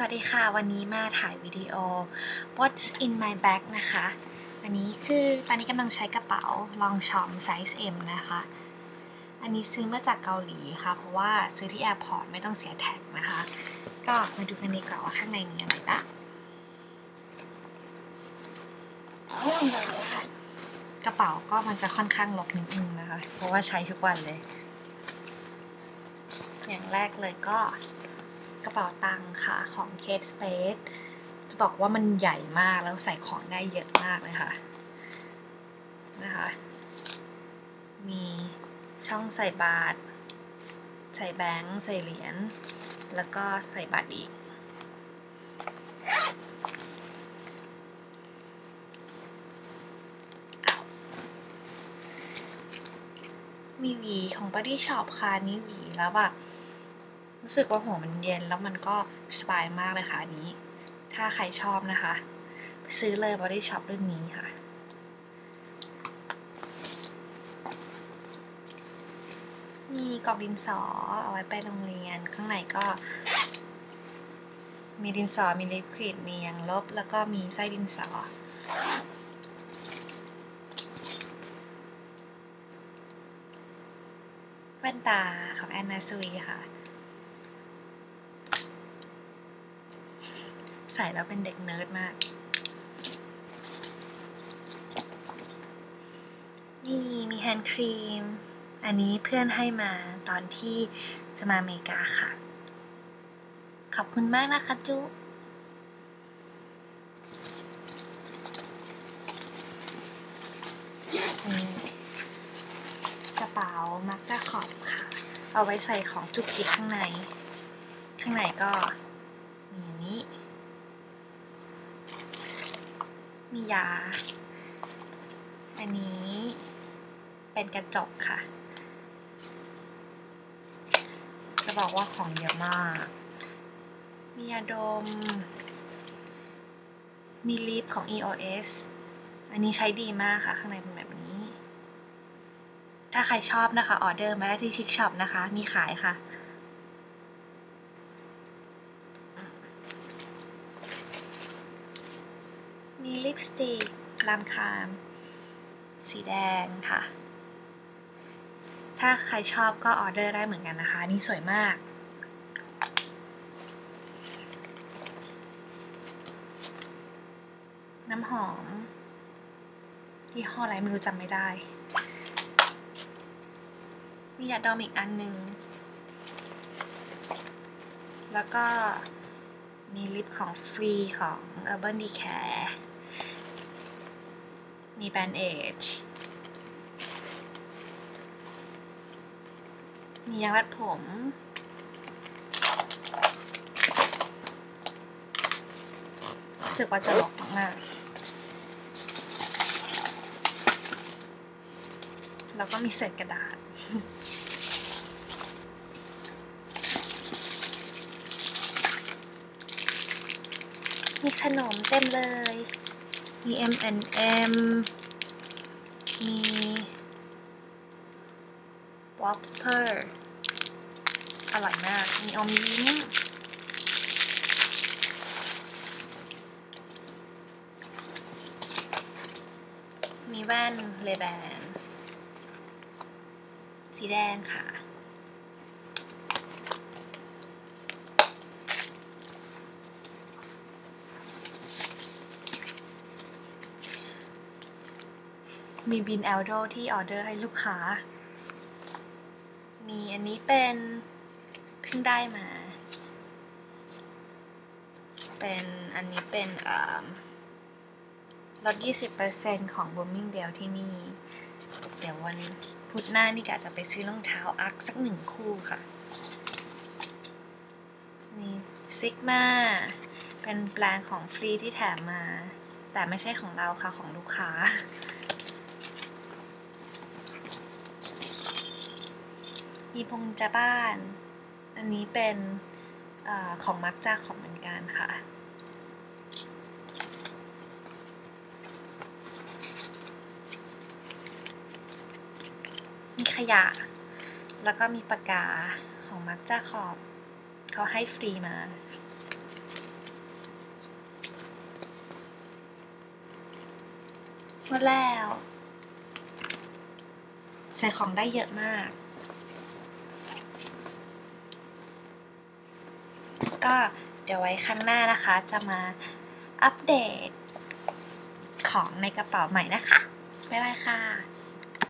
สวัสดีค่ะ วันนี้มาถ่ายวิดีโอ What's in my bag นะคะ อันนี้คือตอนนี้กำลังใช้กระเป๋าลองชอมไซส์ M นะคะ อันนี้ซื้อมาจากเกาหลีค่ะ เพราะว่าซื้อที่แอร์พอร์ตไม่ต้องเสียแท็กนะคะ ก็มาดูกันดีกว่าว่าข้างในมีอะไรบ้างกระเป๋าก็มันจะค่อนข้างลกนิดนึงนะคะ เพราะว่าใช้ทุกวันเลย อย่างแรกเลยก็ ระเป๋าตังค์ค่ะของ Kate Spade จะบอกว่ามันใหญ่มากแล้วใส่ของได้เยอะมากเลยค่ะนะคะ มีช่องใส่บาท ใส่แบงค์ ใส่เหรียญ แล้วก็ใส่บัตรอีก มีหวีของ Body Shop ค่ะนนี่หวีแล้วแบบ รู้สึกว่าหัวมันเย็นแล้วมันก็สบายมากเลยค่ะอันนี้ ถ้าใครชอบนะคะ ซื้อเลย Body Shop รุ่นนี้ค่ะ มีกรอบดินสอเอาไว้ไปโรงเรียน ข้างในก็ มีดินสอ มีลิควิด มียางลบ แล้วก็มีไส้ดินสอแว่นตาของแอนนาซุยค่ะ ใส่แล้วเป็นเด็กเนิร์ดมาก นี่มีแฮนด์ครีม อันนี้เพื่อนให้มาตอนที่จะมาอเมริกาค่ะ ขอบคุณมากนะคะจุนี่กระเป๋ามักกะขอบค่ะ เอาไว้ใส่ของจุกจิกข้างใน ข้างในก็มีอย่างนี้ มียา อันนี้เป็นกระจกค่ะ จะบอกว่าของเยอะมาก มียาดม มีลิปของ EOS อันนี้ใช้ดีมากค่ะ ข้างในเป็นแบบนี้ ถ้าใครชอบนะคะ ออเดอร์มาได้ที่ทิกช็อปนะคะ มีขายค่ะ มี ลิปสติกลามคาม สีแดงค่ะ ถ้าใครชอบก็ออเดอร์ได้เหมือนกันนะคะ นี่สวยมากน้ำหอมยี่ห้ออะไรไม่รู้จำไม่ได้ มียาดอมอีกอันหนึ่ง แล้วก็มีลิปของฟรีของ Urban Decay มี Bandage มียางรัดผม รู้สึกว่าจะหลอกมาก แล้วก็มีเศษกระดาษมีขนมเต็มเลย มี M&M มี Whopper อร่อยมาก มีอมยิ้มมีแว่นเลแบน สีแดงค่ะ มีบินแอลโดที่ออเดอร์ให้ลูกค้า มีอันนี้เป็นเพิ่งได้มา เป็นอันนี้เป็นลด 20%ของ Blooming d a l e ที่นี่ เดี๋ยววันพุธหน้านี่กะจะไปซื้อรองเท้าอักสักหนึ่งคู่ค่ะมีซิกมาเป็นแปลงของฟรีที่แถมมา แต่ไม่ใช่ของเราค่ะของลูกค้า อีพงจะบ้าน อันนี้เป็นอของมักจาของเหมือนกันค่ะ มีขยะ แล้วก็มีปากกาของมักจาขอบเขาให้ฟรีมาหมดแล้ว ใส่ของได้เยอะมาก ก็เดี๋ยวไว้ครั้งหน้านะคะ จะมาอัปเดตของในกระเป๋าใหม่นะคะ บ๊ายบายค่ะ